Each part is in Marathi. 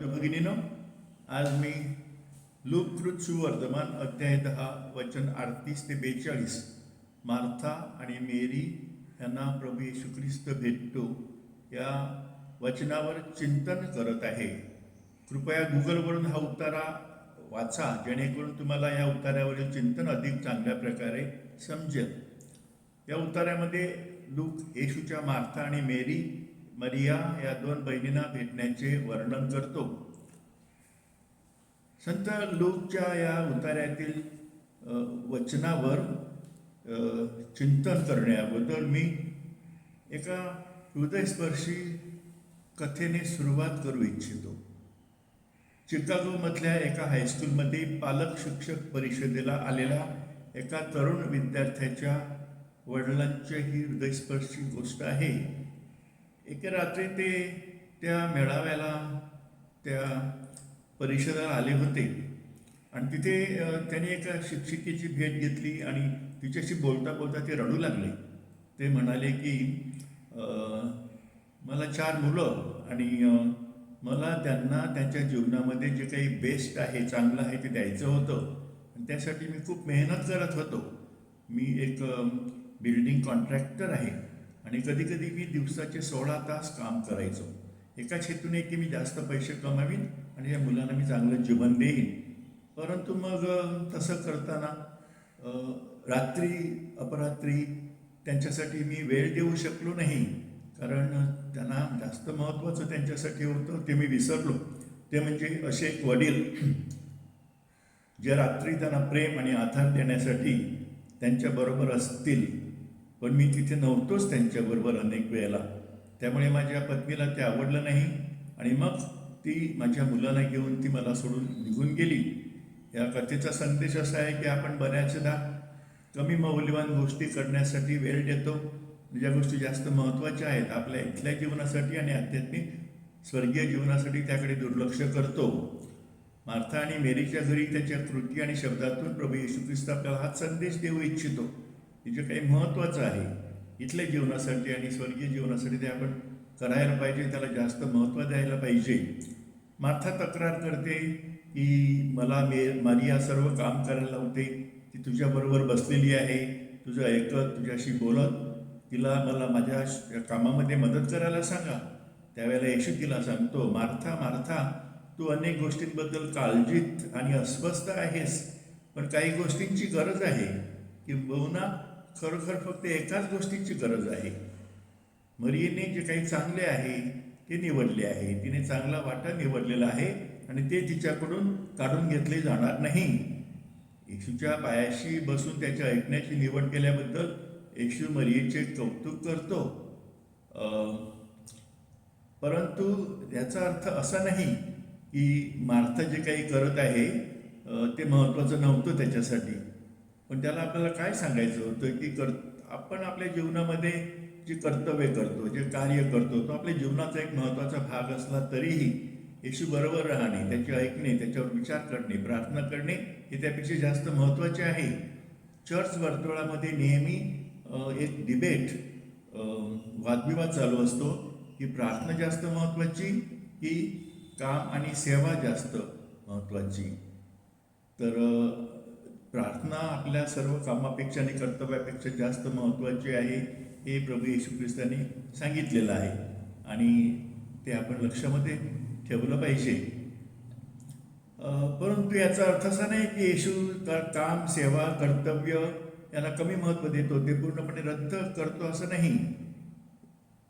भगिनीनो आज मी लोककृत सुवर्धमान अध्याय दहा वचन अडतीस ते बेचाळीस मार्था आणि मेरी यांना प्रभू येशू ख्रिस्त भेटतो. या वचनावर चिंतन करत आहे. कृपया गुगलवरून हा उतारा वाचा जेणेकरून तुम्हाला या उतार्यावरील चिंतन अधिक चांगल्या प्रकारे समजेल. या उतार्यामध्ये लूक येशूच्या मार्था आणि मेरी मरिया या दोन बहिणींना भेटण्याचे वर्णन करतो. संत लूकच्या या उतार्यातील वचनावर चिंतन करण्याबद्दल मी एका हृदयस्पर्शी कथेने सुरुवात करू इच्छितो. चिकागोमधल्या एका हायस्कूलमध्ये पालक शिक्षक परिषदेला आलेला एका तरुण विद्यार्थ्याच्या वडिलांची ही हृदयस्पर्शी गोष्ट आहे. एके रात्री ते त्या मेळाव्याला त्या परिषदेला आले होते. आणि तिथे त्यांनी एका शिक्षिकेची भेट घेतली आणि तिच्याशी बोलता बोलता ते रडू लागले. ते म्हणाले की मला चार मुलं आणि मला त्यांना त्यांच्या जीवनामध्ये जे काही बेस्ट आहे चांगलं आहे ते द्यायचं होतं. आणि त्यासाठी मी खूप मेहनत करत होतो. मी एक बिल्डिंग कॉन्ट्रॅक्टर आहे. आणि कधी कधी मी दिवसाचे सोळा तास काम करायचो. एकाच हेतून एक की मी जास्त पैसे कमावीन आणि या मुलांना मी चांगलं जीवन देईन. परंतु मग तसं करताना रात्री अपरात्री त्यांच्यासाठी मी वेळ देऊ शकलो नाही. कारण त्यांना जास्त महत्त्वाचं त्यांच्यासाठी होतं ते मी विसरलो. ते म्हणजे असे एक वडील जे रात्री त्यांना प्रेम आणि आधार देण्यासाठी त्यांच्याबरोबर असतील. पण मी तिथे नव्हतोच त्यांच्याबरोबर अनेक वेळेला. त्यामुळे माझ्या पत्नीला ते आवडलं नाही आणि मग ती माझ्या मुलाला घेऊन ती मला सोडून निघून गेली. या कथेचा संदेश असा आहे की आपण बऱ्याचदा कमी मौल्यवान गोष्टी करण्यासाठी वेळ देतो. म्हणजे ज्या गोष्टी जास्त महत्त्वाच्या आहेत आपल्या इथल्या जीवनासाठी आणि आध्यात्मिक स्वर्गीय जीवनासाठी त्याकडे दुर्लक्ष करतो. मार्था आणि मेरीच्या घरी त्याच्या कृती आणि शब्दातून प्रभू येशू ख्रिस्त आपल्याला हा संदेश देऊ इच्छितो. हे जे काही महत्त्वाचं आहे इथल्या जीवनासाठी आणि स्वर्गीय जीवनासाठी ते आपण करायला पाहिजे त्याला जास्त महत्त्व द्यायला पाहिजे. माथा तक्रार करते की मला मे मारिया सर्व काम करायला लावते ती तुझ्याबरोबर बसलेली आहे तुझं ऐकत तुझ्याशी बोलत तिला मला माझ्या कामामध्ये मदत करायला सांगा. त्यावेळेला येशू तिला सांगतो मार्था मार्था तू अनेक गोष्टींबद्दल काळजीत आणि अस्वस्थ आहेस पण काही गोष्टींची गरज आहे किंबहुना खरोखर फक्त एकाच गोष्टीची गरज आहे. मरियेने जे काही चांगले आहे ते निवडले आहे. तिने चांगला वाटा निवडलेला आहे आणि ते तिच्याकडून काढून घेतले जाणार नाही. येशूच्या पायाशी बसून त्याच्या ऐकण्याची निवड केल्याबद्दल येशू मरियेचे कौतुक करतो. परंतु याचा अर्थ असा नाही की मार्था जे काही करत आहे ते महत्त्वाचं नव्हतं त्याच्यासाठी. पण त्याला आपल्याला काय सांगायचं होतं की कर आपण आपल्या जीवनामध्ये जे कर्तव्य करतो जे कार्य करतो तो आपल्या जीवनाचा एक महत्त्वाचा भाग असला तरीही येशू बरोबर राहणे त्याचे ऐकणे त्याच्यावर विचार करणे प्रार्थना करणे हे त्यापेक्षा जास्त महत्त्वाचे आहे. चर्च वर्तुळामध्ये नेहमी एक डिबेट वादविवाद चालू असतो की प्रार्थना जास्त महत्त्वाची की काम आणि सेवा जास्त महत्त्वाची. तर प्रार्थना आपल्या सर्व कामापेक्षा आणि कर्तव्यापेक्षा जास्त महत्त्वाची आहे हे प्रभू येशू ख्रिस्तांनी सांगितलेलं आहे. आणि ते आपण लक्षामध्ये ठेवलं पाहिजे. परंतु याचा अर्थ असा नाही की येशू काम सेवा कर्तव्य याला कमी महत्त्व देतो ते पूर्णपणे रद्द करतो असं नाही.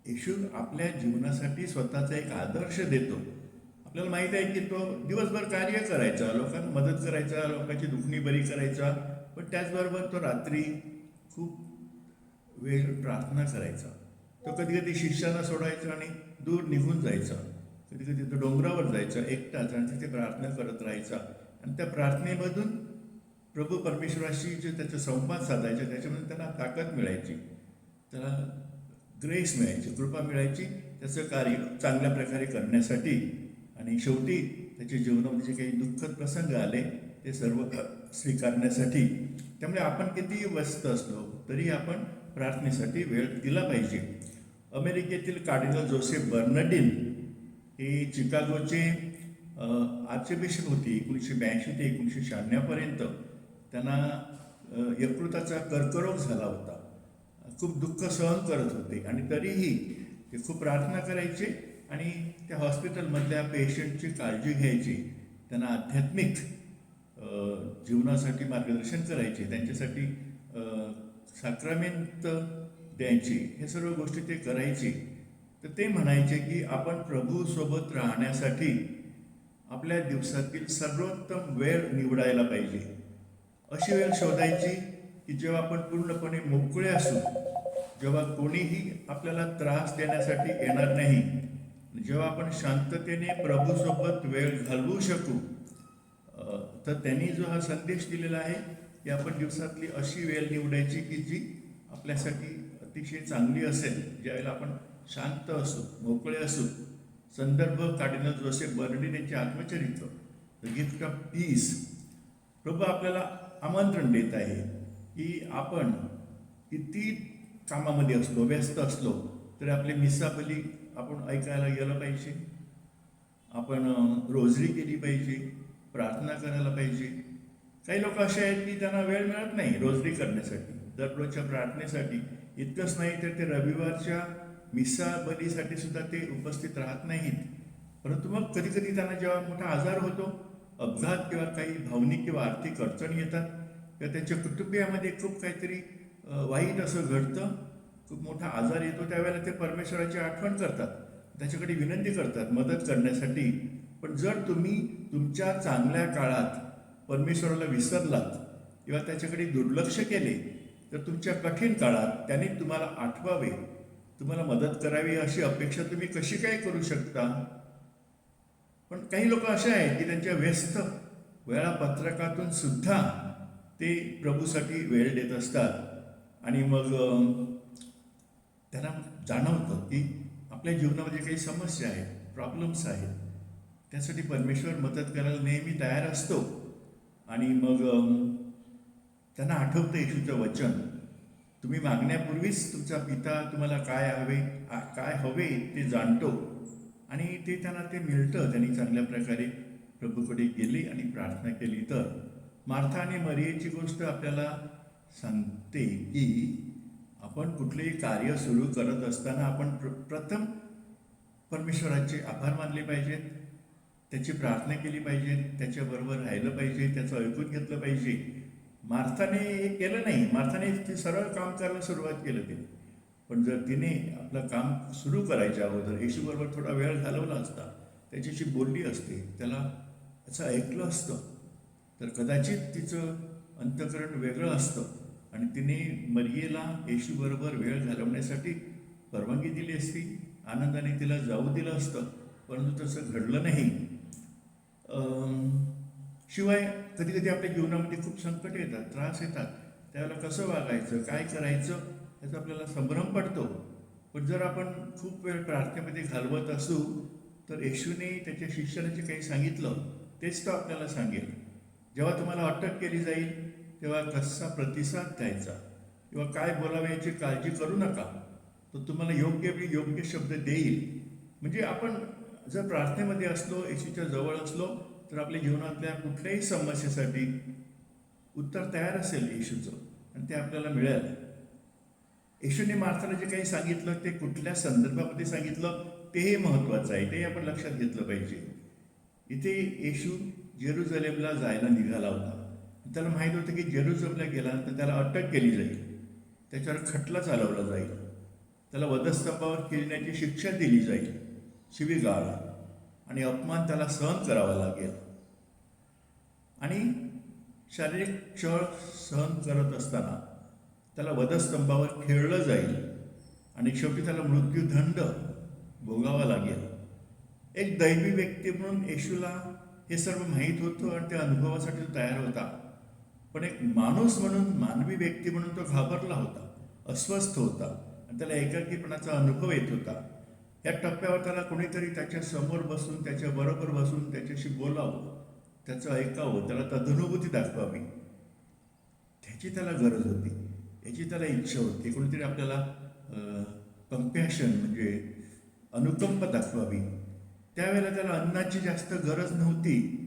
येशू आपल्या जीवनासाठी स्वतःचा एक आदर्श देतो. आपल्याला माहीत आहे की तो दिवसभर कार्य करायचा लोकांना मदत करायचा लोकांची दुखणी बरी करायचा पण त्याचबरोबर तो रात्री खूप वेळ प्रार्थना करायचा. तो कधी कधी शिष्याला सोडायचा आणि दूर निघून जायचा. कधी कधी तो डोंगरावर जायचा एकटाच आणि तिथे प्रार्थना करत राहायचा. आणि त्या प्रार्थनेमधून प्रभू परमेश्वराशी जे त्याचा संवाद साधायचा त्याच्यामध्ये त्याला ताकद मिळायची. त्याला ग्रेस मिळायची कृपा मिळायची त्याचं कार्य चांगल्या प्रकारे करण्यासाठी आणि शेवटी त्याच्या जीवनामध्ये जे काही दुःखद प्रसंग आले ते सर्व स्वीकारण्यासाठी त्यामुळे आपण कितीही व्यस्त असलो तरी आपण प्रार्थनेसाठी वेळ दिला पाहिजे. अमेरिकेतील कार्डिनल जोसेफ बर्नडिन हे चिकागोचे आर्चबिशप होती एकोणीसशे ब्याऐंशी ते एकोणीसशे शहाण्णवपर्यंत. त्यांना यकृताचा कर्करोग झाला होता. खूप दुःख सहन करत होते आणि तरीही ते खूप प्रार्थना करायचे. आणि त्या हॉस्पिटलमधल्या पेशंटची काळजी घ्यायची त्यांना आध्यात्मिक जीवनासाठी मार्गदर्शन करायचे त्यांच्यासाठी साक्रामेंट द्यायची हे सर्व गोष्टी ते करायचे. तर ते म्हणायचे की आपण प्रभूसोबत राहण्यासाठी आपल्या दिवसातील सर्वोत्तम वेळ निवडायला पाहिजे. अशी वेळ शोधायची की जेव्हा आपण पूर्णपणे मोकळे असू जेव्हा कोणीही आपल्याला त्रास देण्यासाठी येणार नाही जेव्हा आपण शांततेने प्रभूसोबत वेळ घालवू शकू तर त्यांनी जो हा संदेश दिलेला आहे की आपण दिवसातली अशी वेळ निवडायची की जी आपल्यासाठी अतिशय चांगली असेल. ज्यावेळेला आपण शांत असू मोकळे असू. संदर्भ कार्डिनल जोसेफ बर्डिन यांचे आत्मचरित्र द गिफ्ट ऑफ पीस प्रभू आपल्याला आमंत्रण देत आहे की आपण किती कामामध्ये असलो व्यस्त असलो तरी आपली मिसाबली आपण ऐकायला गेलं पाहिजे. आपण रोजरी केली पाहिजे प्रार्थना करायला पाहिजे. काही लोक असे आहेत की त्यांना वेळ मिळत नाही रोजरी करण्यासाठी. दररोजच्या प्रार्थनेसाठी. इतकंच नाही तर ते रविवारच्या मिसा बलीसाठी सुद्धा ते उपस्थित राहत नाहीत. परंतु मग कधी कधी त्यांना जेव्हा मोठा आजार होतो अपघात किंवा काही भावनिक किंवा आर्थिक अडचणी येतात किंवा त्यांच्या कुटुंबियामध्ये खूप काहीतरी वाईट असं घडतं. खूप मोठा आजार येतो त्यावेळेला ते परमेश्वराची आठवण करतात. त्याच्याकडे विनंती करतात मदत करण्यासाठी. पण जर तुम्ही तुमच्या चांगल्या काळात परमेश्वराला विसरलात किंवा त्याच्याकडे दुर्लक्ष केले तर तुमच्या कठीण काळात त्याने तुम्हाला आठवावे. तुम्हाला मदत करावी अशी अपेक्षा तुम्ही कशी काय करू शकता? पण काही लोक असे आहेत की त्यांच्या व्यस्त वेळापत्रकातून सुद्धा ते प्रभूसाठी वेळ देत असतात. आणि मग त्यांना जाणवतं की आपल्या जीवनामध्ये काही समस्या आहेत प्रॉब्लेम्स आहेत. त्यासाठी परमेश्वर मदत करायला नेहमी तयार असतो. आणि मग त्यांना आठवतं येशूचं वचन. तुम्ही मागण्यापूर्वीच तुमचा पिता तुम्हाला काय हवे काय हवे ते जाणतो. आणि ते त्यांना ते मिळतं. त्यांनी चांगल्या प्रकारे प्रभूकडे गेले आणि प्रार्थना केली. तर मार्था आणि मरियेची गोष्ट आपल्याला सांगते की आपण कुठलेही कार्य सुरू करत असताना आपण प्र प्रथम परमेश्वराचे आभार मानले पाहिजेत त्याची प्रार्थना केली पाहिजे. त्याच्याबरोबर राहिलं पाहिजे. त्याचं ऐकून घेतलं पाहिजे. मार्थाने हे केलं नाही. मार्थाने ते सरळ काम करायला सुरुवात केलं तिने. पण जर तिने आपलं काम सुरू करायच्या अगोदर येशूबरोबर थोडा वेळ घालवला असता त्याच्याशी बोलली असते त्याला असं ऐकलं असतं. तर कदाचित तिचं अंतकरण वेगळं असतं. आणि तिने मरियेला येशूबरोबर वेळ घालवण्यासाठी परवानगी दिली असती. आनंदाने तिला जाऊ दिलं असतं परंतु तसं घडलं नाही. शिवाय कधी कधी आपल्या जीवनामध्ये खूप संकट येतात त्रास येतात. त्यावेळेला कसं वागायचं काय करायचं याचा आपल्याला संभ्रम पडतो. पण जर आपण खूप वेळ प्रार्थनेमध्ये घालवत असू तर येशूने त्याच्या शिक्षणाचे काही सांगितलं तेच तो आपल्याला सांगेल. जेव्हा तुम्हाला अटक केली जाईल तेव्हा कसा प्रतिसाद द्यायचा? किंवा काय बोलावे याची काळजी करू नका. तो तुम्हाला योग्य वेळी योग्य शब्द देईल. म्हणजे आपण जर प्रार्थनेमध्ये असलो येशूच्या जवळ असलो तर आपल्या जीवनातल्या कुठल्याही समस्येसाठी उत्तर तयार असेल येशूचं. आणि ते आपल्याला मिळेल. येशूने मार्थाला जे काही सांगितलं ते कुठल्या संदर्भामध्ये सांगितलं तेही महत्त्वाचं आहे. तेही आपण लक्षात घेतलं पाहिजे. इथे येशू जेरुझलेमला जायला निघाला होता. त्याला माहीत होतं की जेरुजपल्या गेला तर त्याला अटक केली जाईल. त्याच्यावर खटला चालवला जाईल. त्याला वधस्तंभावर केल्याची शिक्षा दिली जाईल. शिवीगाळ. आणि अपमान त्याला सहन करावा लागेल. आणि शारीरिक छळ सहन करत असताना त्याला वधस्तंभावर खेळलं जाईल. आणि शेवटी त्याला मृत्यूदंड भोगावा लागेल. एक दैवी व्यक्ती म्हणून येशूला हे सर्व माहीत होतं आणि त्या अनुभवासाठी तयार होता. पण एक माणूस म्हणून मानवी व्यक्ती म्हणून तो घाबरला होता अस्वस्थ होता आणि त्याला एकाकीपणाचा अनुभव येत होता. या टप्प्यावर त्याला कोणीतरी त्याच्यासमोर बसून त्याच्या बरोबर बसून त्याच्याशी बोलावं त्याचं ऐकावं त्याला तदनुभूती दाखवावी. त्याची त्याला गरज होती. याची त्याला इच्छा होती. कोणीतरी आपल्याला कम्पॅशन म्हणजे अनुकंप दाखवावी. त्यावेळेला त्याला अन्नाची जास्त गरज नव्हती.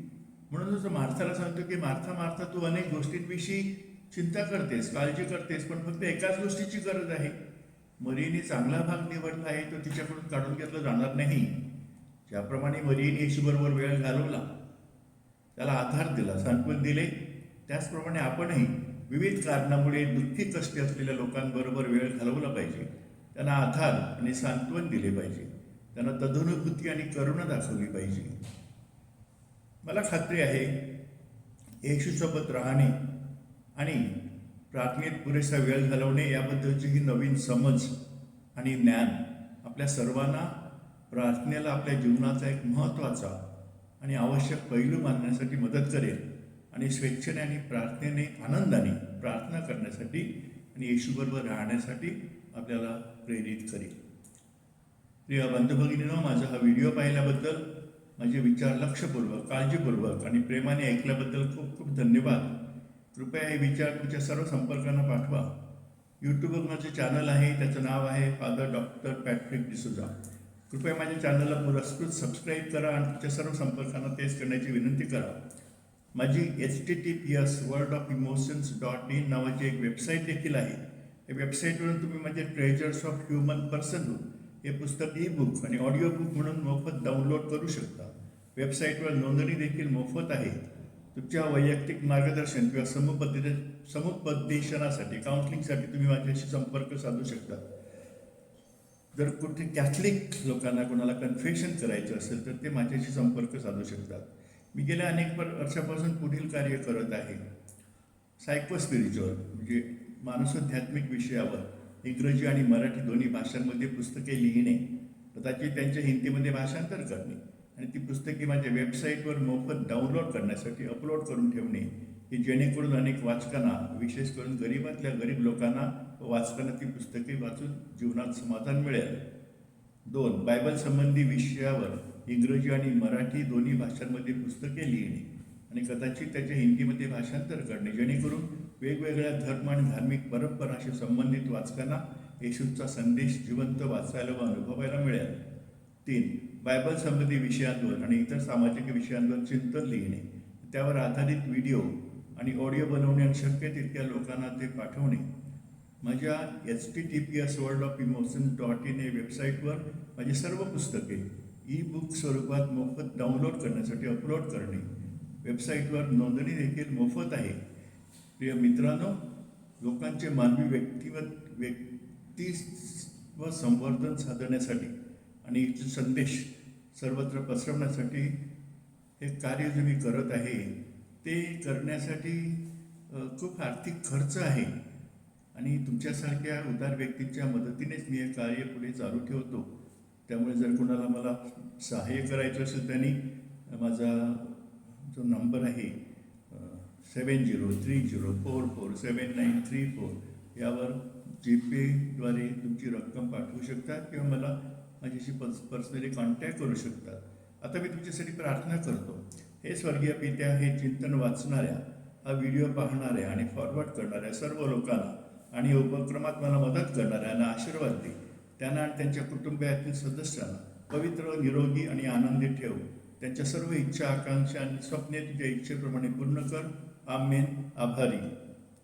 म्हणून तो मार्थाला सांगतो की मार्था मार्था तू अनेक गोष्टींविषयी चिंता करतेस काळजी करतेस पण फक्त एकाच गोष्टीची गरज आहे. मरीने चांगला भाग निवडला आहे तो तिच्याकडून काढून घेतला जाणार नाही. ज्याप्रमाणे मरीने येशूबरोबर वेळ घालवला त्याला आधार दिला सांत्वन दिले त्याचप्रमाणे आपणही विविध कारणामुळे दुःखी कष्टी असलेल्या लोकांबरोबर वेळ घालवला पाहिजे. त्यांना आधार आणि सांत्वन दिले पाहिजे. त्यांना तदनुभूती आणि करुणा दाखवली पाहिजे. मला खात्री आहे येशूसोबत राहणे आणि प्रार्थनेत पुरेसा वेळ घालवणे याबद्दलची ही नवीन समज आणि ज्ञान आपल्या सर्वांना प्रार्थनेला आपल्या जीवनाचा एक महत्त्वाचा आणि आवश्यक पैलू मानण्यासाठी मदत करेल आणि स्वेच्छेने आणि प्रार्थनेने आनंदाने प्रार्थना करण्यासाठी आणि येशूबरोबर राहण्यासाठी आपल्याला प्रेरित करेल. प्रिय बंधुभगिनीनं माझा हा व्हिडिओ पाहिल्याबद्दल माझे विचार लक्षपूर्वक काळजीपूर्वक आणि प्रेमाने ऐकल्याबद्दल खूप खूप धन्यवाद. कृपया हे विचार तुमच्या सर्व संपर्कांना पाठवा. यूट्यूबवर माझं चॅनल आहे त्याचं नाव आहे फादर डॉक्टर पॅट्रिक डिसुजा कृपया माझ्या चॅनलला पुरस्कृत सबस्क्राईब करा आणि तुमच्या सर्व संपर्कांना तेच करण्याची विनंती करा. माझी H T T P S world of emotions dot in नावाची एक वेबसाईट देखील आहे. या वेबसाईटवरून तुम्ही माझे ट्रेजर्स ऑफ ह्युमन पर्सनहूड हे पुस्तक ई बुक आणि ऑडिओ बुक म्हणून मोफत डाउनलोड करू शकता. वेबसाईटवर नोंदणी देखील मोफत आहे. तुमच्या वैयक्तिक मार्गदर्शन किंवा समुपदे समुपदेशनासाठी काउन्सिलिंगसाठी तुम्ही माझ्याशी संपर्क साधू शकता. जर कुठे कॅथलिक लोकांना कोणाला कन्फेशन करायचं असेल तर ते माझ्याशी संपर्क साधू शकतात. मी गेल्या अनेक वर्षापासून पुढील कार्य करत आहे. सायको स्पिरिच्युअल म्हणजे मानसोध्यात्मिक विषयावर. इंग्रजी आणि मराठी दोन्ही भाषांमध्ये पुस्तके लिहिणे कदाचित त्यांच्या हिंदीमध्ये भाषांतर करणे. आणि ती पुस्तके माझ्या वेबसाईटवर मोफत डाउनलोड करण्यासाठी अपलोड करून ठेवणे की जेणेकरून अनेक वाचकांना विशेष करून गरीबातल्या गरीब लोकांना व वाचकांना ती पुस्तके वाचून जीवनात समाधान मिळेल. दोन बायबल संबंधी विषयावर इंग्रजी आणि मराठी दोन्ही भाषांमध्ये पुस्तके लिहिणे आणि कदाचित त्याच्या हिंदीमध्ये भाषांतर करणे जेणेकरून वेगवेगळ्या धर्म आणि धार्मिक परंपराशी संबंधित वाचकांना येशूचा संदेश जिवंत वाचायला व अनुभवायला मिळेल. तीन बायबल संबंधी विषयांवर आणि इतर सामाजिक विषयांवर चिंतन लिहिणे. त्यावर आधारित व्हिडिओ आणि ऑडिओ बनवणे आणि शक्य तितक्या लोकांना ते पाठवणे. माझ्या H T T P S world of emotion dot in या वेबसाईटवर माझी सर्व पुस्तके ई बुक स्वरूपात मोफत डाउनलोड करण्यासाठी अपलोड करणे. वेबसाईटवर नोंदणी देखील मोफत आहे. प्रिय मित्रांनो लोकांचे मानवी व्यक्तिगत व्यक्तित्व संवर्धन साधण्यासाठी आणि इथे संदेश सर्वत्र पसरवण्यासाठी हे कार्य जे मी करत आहे ते करण्यासाठी खूप आर्थिक खर्च आहे. आणि तुमच्यासारख्या उदार व्यक्तींच्या मदतीनेच मी हे कार्य पुढे चालू ठेवतो. त्यामुळे जर कोणाला मला सहाय्य करायचं असेल त्यांनी माझा जो नंबर आहे seven zero three zero four four seven nine three four यावर जी पेद्वारे तुमची रक्कम पाठवू शकता किंवा मला म्हणजे माझ्याशी पर्स पर्सनली कॉन्टॅक्ट करू शकता आता मी तुमच्यासाठी प्रार्थना करतो. हे स्वर्गीय पित्या हे चिंतन वाचणाऱ्या हा व्हिडिओ पाहणाऱ्या आणि फॉरवर्ड करणाऱ्या सर्व लोकांना आणि उपक्रमात मला मदत करणाऱ्यांना आशीर्वाद दे. त्यांना आणि त्यांच्या कुटुंबातील सदस्यांना पवित्र निरोगी आणि आनंदी ठेव. त्यांच्या सर्व इच्छा आकांक्षा आणि स्वप्ने तुझ्या इच्छेप्रमाणे पूर्ण कर. आम्ही आभारी.